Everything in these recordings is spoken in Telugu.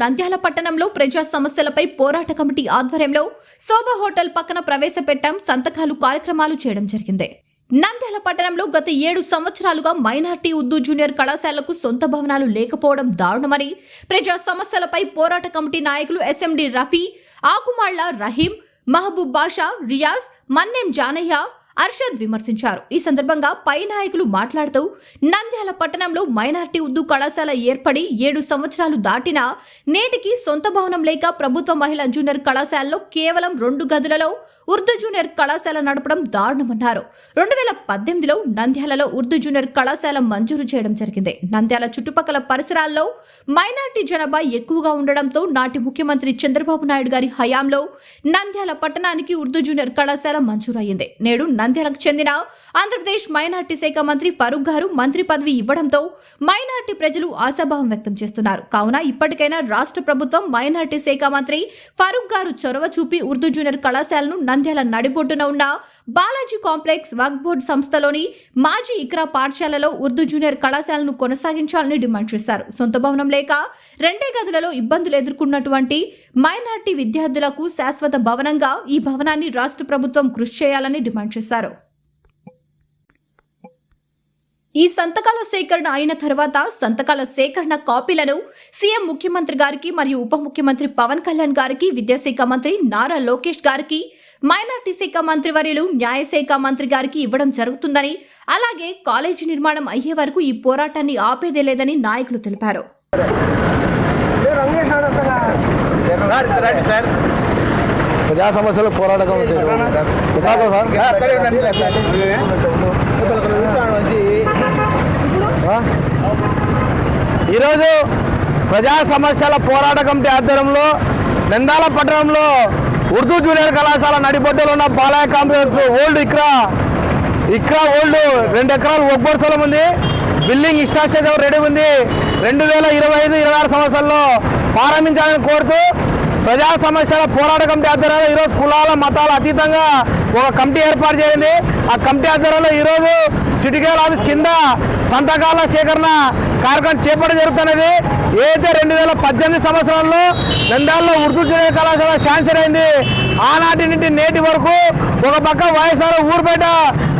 నంద్యాల పట్టణంలో ప్రజా సమస్యలపై పోరాట కమిటీ ఆధ్వర్యంలో శోభ హోటల్ పక్కన ప్రవేశపెట్టాం సంతకాలు కార్యక్రమాలు చేయడం జరిగింది. నంద్యాల పట్టణంలో గత ఏడు సంవత్సరాలుగా మైనార్టీ ఉర్దూ జూనియర్ కళాశాలకు సొంత భవనాలు లేకపోవడం దారుణమని ప్రజా సమస్యలపై పోరాట కమిటీ నాయకులు ఎస్ఎండి రఫీ ఆకుమాళ్ళ రహీం మహబూబ్ బాషా రియాజ్ మన్నెం జానయ్య అర్షద్ విమర్శించారు. ఈ సందర్భంగా పై నాయకులు మాట్లాడుతూ నంద్యాల పట్టణంలో మైనార్టీ ఉర్దూ కళాశాల ఏర్పడి ఏడు సంవత్సరాలు దాటినా నేటికి సొంత భవనం లేక ప్రభుత్వ మహిళా జూనియర్ కళాశాలలో కేవలం రెండు గదులలో ఉర్దూ జూనియర్ కళాశాల నడపడం దారుణమన్నారు. రెండు వేల పద్దెనిమిదిలో నంద్యాలలో ఉర్దూ జూనియర్ కళాశాల మంజూరు చేయడం జరిగింది. నంద్యాల చుట్టుపక్కల పరిసరాల్లో మైనార్టీ జనాభా ఎక్కువగా ఉండడంతో నాటి ముఖ్యమంత్రి చంద్రబాబు నాయుడు గారి హయాంలో నంద్యాల పట్టణానికి ఉర్దూ జూనియర్ కళాశాల మంజూరయ్యింది. నేడు నంద్యాలకు చెందిన ఆంధ్రప్రదేశ్ మైనార్టీ శాఖ మంత్రి ఫరూక్ గారు మంత్రి పదవి ఇవ్వడంతో మైనార్టీ ప్రజలు ఆశాభావం వ్యక్తం చేస్తున్నారు. కావున ఇప్పటికైనా రాష్ట్ర ప్రభుత్వం మైనార్టీ శాఖ మంత్రి ఫరూక్ గారు చొరవ చూపి ఉర్దూ జూనియర్ కళాశాలను నంద్యాల నడిబొడ్డున ఉన్న బాలాజీ కాంప్లెక్స్ వక్బోర్డ్ సంస్థలోని మాజీ ఇక్రా పాఠశాలలో ఉర్దూ జూనియర్ కళాశాలను కొనసాగించాలని డిమాండ్ చేశారు. సొంత భవనం లేక రెండే గదులలో ఇబ్బందులు ఎదుర్కొన్నటువంటి మైనార్టీ విద్యార్థులకు శాశ్వత భవనంగా ఈ భవనాన్ని రాష్ట్ర ప్రభుత్వం కృషి చేయాలని డిమాండ్ చేశారు. ఈ సంతకాల సేకరణ అయిన తర్వాత సంతకాల సేకరణ కాపీలను సీఎం ముఖ్యమంత్రి గారికి మరియు ఉప ముఖ్యమంత్రి పవన్ కళ్యాణ్ గారికి విద్యాశాఖ మంత్రి నారా లోకేష్ గారికి మైనార్టీ శాఖ మంత్రి వర్యులు న్యాయశాఖ మంత్రి గారికి ఇవ్వడం జరుగుతుందని అలాగే కాలేజీ నిర్మాణం అయ్యే వరకు ఈ పోరాటాన్ని ఆపేదే లేదని నాయకులు తెలిపారు. ప్రజా సమస్యలు పోరాట? ఈరోజు ప్రజా సమస్యల పోరాట కమిటీ ఆధ్వర్యంలో నందాల పట్టణంలో ఉర్దూ జూనియర్ కళాశాల నడిబొడ్డులో ఉన్న Balayya complex old Iqra Iqra old రెండు ఎకరాలు ఒక్కోటి స్థలం ఉంది బిల్డింగ్ ఇన్స్ట్రాక్చర్ రెడీ ఉంది రెండు వేల ఇరవై ఐదు ఇరవై ఆరు సంవత్సరంలో ప్రారంభించాలని కోరుతూ ప్రజా సమస్యల పోరాట కమిటీ ఆధ్వర్యంలో ఈరోజు కులాల మతాల అతీతంగా ఒక కమిటీ ఏర్పాటు చేయండి ఆ కమిటీ ఆధ్వర్యంలో ఈరోజు సిటికేల్ ఆఫీస్ కింద సంతకాల సేకరణ కార్యక్రమం చేపట్టడం జరుగుతున్నది. ఏదైతే రెండు వేల పద్దెనిమిది సంవత్సరంలో నంద్యాలలో ఉర్దూ జూనియర్ కళాశాల శాంక్షన్ అయింది ఆనాటి నుండి నేటి వరకు ఒక పక్క వయసారు ఊరు బయట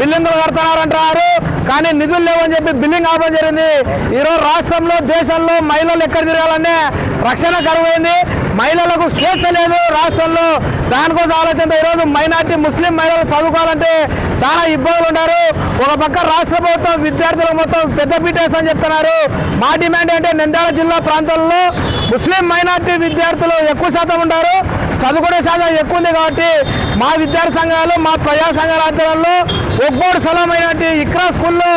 బిల్డింగులు కడుతున్నారంటారు కానీ నిధులు లేవని చెప్పి బిల్డింగ్ ఆపడం జరిగింది. ఈరోజు రాష్ట్రంలో దేశంలో మహిళలు ఎక్కడ తిరగాలనే రక్షణ కరువైంది. మహిళలకు స్వేచ్ఛ లేదు రాష్ట్రంలో. దానికోసం ఆలోచనతో ఈరోజు మైనార్టీ ముస్లిం మహిళలు చదువుకోవాలంటే చాలా ఇబ్బందులు ఉన్నారు ఒక పక్క రాష్ట్ర ప్రభుత్వం విద్యార్థులకు మొత్తం పెద్ద పీటేస్ అని చెప్తున్నారు. మా డిమాండ్ ఏంటంటే నంద్యాల జిల్లా ప్రాంతంలో ముస్లిం మైనార్టీ విద్యార్థులు ఎక్కువ శాతం ఉన్నారు చదువుకునే శాతం ఎక్కువ ఉంది కాబట్టి మా విద్యార్థి సంఘాలు మా ప్రజా సంఘాల ఆధ్వర్యంలో ఒక్కోడు స్థలం ఇక్రా స్కూల్లో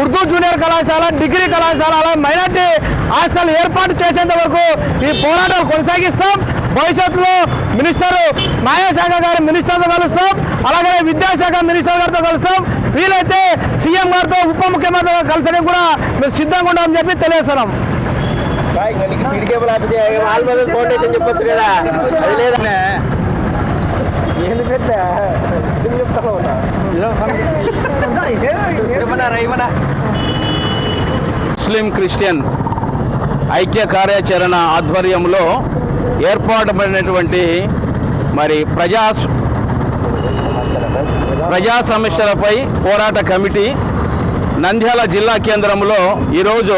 ఉర్దూ జూనియర్ కళాశాల డిగ్రీ కళాశాల అలా మైనార్టీ హాస్టల్ ఏర్పాటు చేసేంత వరకు ఈ పోరాటాలు కొనసాగిస్తాం. భవిష్యత్తులో మినిస్టర్ న్యాయశాఖ గారి మినిస్టర్తో కలుస్తాం. అలాగే విద్యాశాఖ మినిస్టర్ గారితో కలుస్తాం. వీలైతే సీఎం గారితో ఉప ముఖ్యమంత్రితో కలిసడానికి కూడా మేము సిద్ధంగా ఉన్నామని చెప్పి తెలియజేస్తున్నాం. సీడ్ కేబుల్ ఆఫీస్ చెప్పొచ్చు కదా. అది లేదా? ఏంది పెట్టా చెప్తా ముస్లిం క్రిస్టియన్ ఐక్య కార్యాచరణ ఆధ్వర్యంలో ఏర్పాటుపడినటువంటి మరి ప్రజా ప్రజా సమస్యలపై పోరాట కమిటీ నంద్యాల జిల్లా కేంద్రంలో ఈరోజు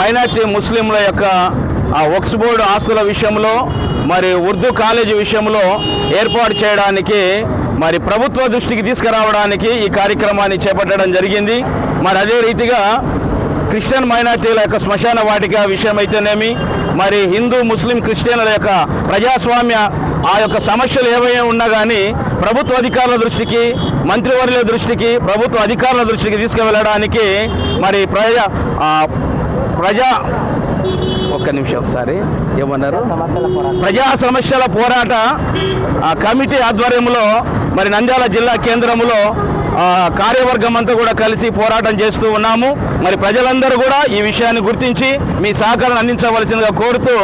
మైనార్టీ ముస్లింల యొక్క ఆ వక్స్ బోర్డు ఆస్తుల విషయంలో మరి ఉర్దూ కాలేజీ విషయంలో ఏర్పాటు చేయడానికి మరి ప్రభుత్వ దృష్టికి తీసుకురావడానికి ఈ కార్యక్రమాన్ని చేపట్టడం జరిగింది. మరి అదే రీతిగా క్రిస్టియన్ మైనార్టీల యొక్క శ్మశాన వాటిక విషయం అయితేనేమి మరి హిందూ ముస్లిం క్రిస్టియన్ల యొక్క ప్రజాస్వామ్య ఆ యొక్క సమస్యలు ఏవైనా ఉన్నా కానీ ప్రభుత్వ అధికారుల దృష్టికి మంత్రివర్యుల దృష్టికి ప్రభుత్వ అధికారుల దృష్టికి తీసుకువెళ్ళడానికి మరి ప్రజా ప్రజా ఒక్క నిమిషం ఒకసారి. ఏమన్నారు? ప్రజా సమస్యల పోరాట ఆ, కమిటీ ఆధ్వర్యంలో మరి నంద్యాల జిల్లా కేంద్రంలో కార్యవర్గం అంతా కూడా కలిసి పోరాటం చేస్తూ ఉన్నాము. మరి ప్రజలందరూ కూడా ఈ విషయాన్ని గుర్తించి మీ సహకారం అందించవలసిందిగా కోరుతూ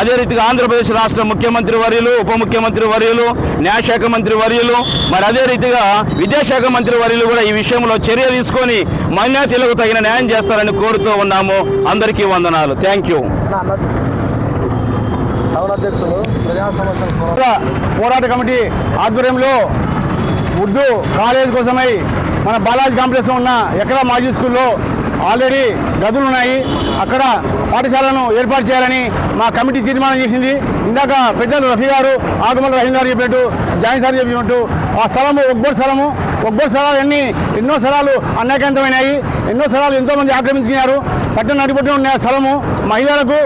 అదే రీతిగా ఆంధ్రప్రదేశ్ రాష్ట్ర ముఖ్యమంత్రి వర్యులు ఉప ముఖ్యమంత్రి వర్యులు న్యాయశాఖ మంత్రి వర్యులు మరి అదే రీతిగా విద్యాశాఖ మంత్రి వర్యులు కూడా ఈ విషయంలో చర్య తీసుకొని మైనార్టీలకు తగిన న్యాయం చేస్తారని కోరుతూ ఉన్నాము. అందరికీ వందనాలు. థ్యాంక్ యూ పోరాట కమిటీ ఆధ్వర్యంలో ఉర్దూ కాలేజ్ కోసమై మన బాలాజీ కాంప్లెక్స్లో ఉన్న ఎక్కడ మాజీ స్కూల్లో ఆల్రెడీ గదులు ఉన్నాయి. అక్కడ పాఠశాలను ఏర్పాటు చేయాలని మా కమిటీ తీర్మానం చేసింది. ఇందాక పెద్దలు రఫీ గారు ఆగమల రహీం గారు చెప్పినట్టు జాయిన్ సార్ చెప్పినట్టు ఆ స్థలము ఒక్కోటి స్థలము. ఒక్కోటి స్థలాలు అన్ని ఎన్నో స్థలాలు అన్యాకాంతమైనాయి ఎన్నో స్థలాలు ఎంతో మంది ఆక్రమించుకున్నారు. పట్టణ నడిపొట్టిన ఉన్న స్థలము మహిళలకు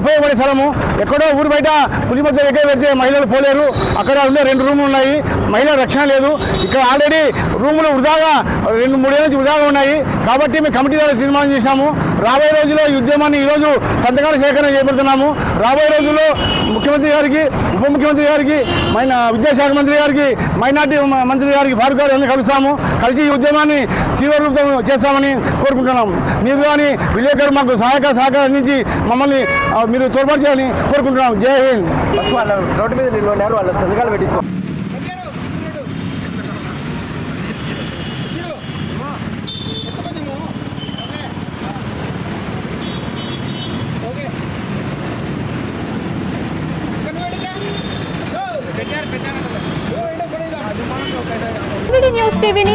ఉపయోగపడే స్థలము. ఎక్కడో ఊరు బయట పులి మధ్య దగ్గర పెడితే మహిళలు పోలేరు. అక్కడ ఉండే రెండు రూములు ఉన్నాయి. మహిళల రక్షణ లేదు. ఇక్కడ ఆల్రెడీ రూములు వృధాగా రెండు మూడేళ్ళ నుంచి వృధాగా ఉన్నాయి. కాబట్టి మేము కమిటీ ద్వారా తీర్మానం చేశాము. రాబోయే రోజుల్లో ఈ ఉద్యమాన్ని ఈరోజు సంతకాల సేకరణ చేపడుతున్నాము. రాబోయే రోజుల్లో ముఖ్యమంత్రి గారికి ఉప ముఖ్యమంత్రి గారికి మైన విద్యాశాఖ మంత్రి గారికి మైనార్టీ మంత్రి గారికి ఫారూక్ గారు అన్ని కలుస్తాము. కలిసి ఈ ఉద్యమాన్ని తీవ్ర రూపం చేస్తామని కోరుకుంటున్నాము. మీరు కానీ విలేకరు మాకు సహాయక సహకారం అందించి మమ్మల్ని మీరు తోడ్పాటు చేయాలని కోరుకుంటున్నాం జై హింద్. వాళ్ళ రోడ్డు మీద నిలబడినారు వాళ్ళ సంతకాలు పెట్టించుకో విడి న్యూస్ టీవీని